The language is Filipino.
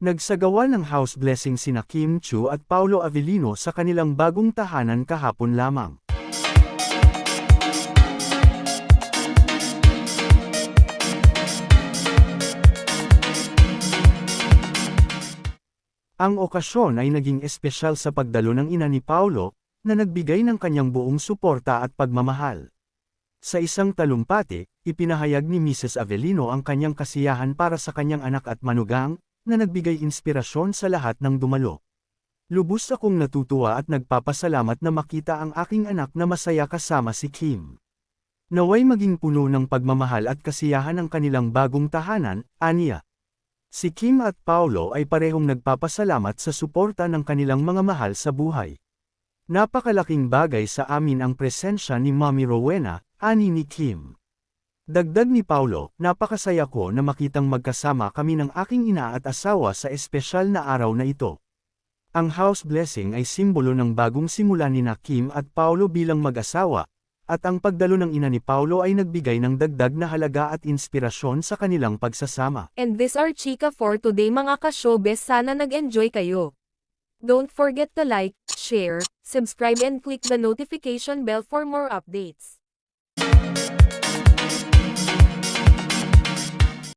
Nagsagawa ng house blessing sina Kim Chu at Paulo Avellino sa kanilang bagong tahanan kahapon lamang. Ang okasyon ay naging espesyal sa pagdalo ng ina ni Paulo, na nagbigay ng kanyang buong suporta at pagmamahal. Sa isang talumpati, ipinahayag ni Mrs. Avellino ang kanyang kasiyahan para sa kanyang anak at manugang, na nagbigay inspirasyon sa lahat ng dumalo. Lubos akong natutuwa at nagpapasalamat na makita ang aking anak na masaya kasama si Kim. Naway maging puno ng pagmamahal at kasiyahan ang kanilang bagong tahanan, aniya. Si Kim at Paulo ay parehong nagpapasalamat sa suporta ng kanilang mga mahal sa buhay. Napakalaking bagay sa amin ang presensya ni Mami Rowena, ani ni Kim. Dagdag ni Paulo, napakasaya ko na makitang magkasama kami ng aking ina at asawa sa espesyal na araw na ito. Ang house blessing ay simbolo ng bagong simula ni na Kim at Paulo bilang mag-asawa, at ang pagdalo ng ina ni Paulo ay nagbigay ng dagdag na halaga at inspirasyon sa kanilang pagsasama. And this are chika for today mga ka-showbiz sana nag-enjoy kayo. Don't forget to like, share, subscribe and click the notification bell for more updates.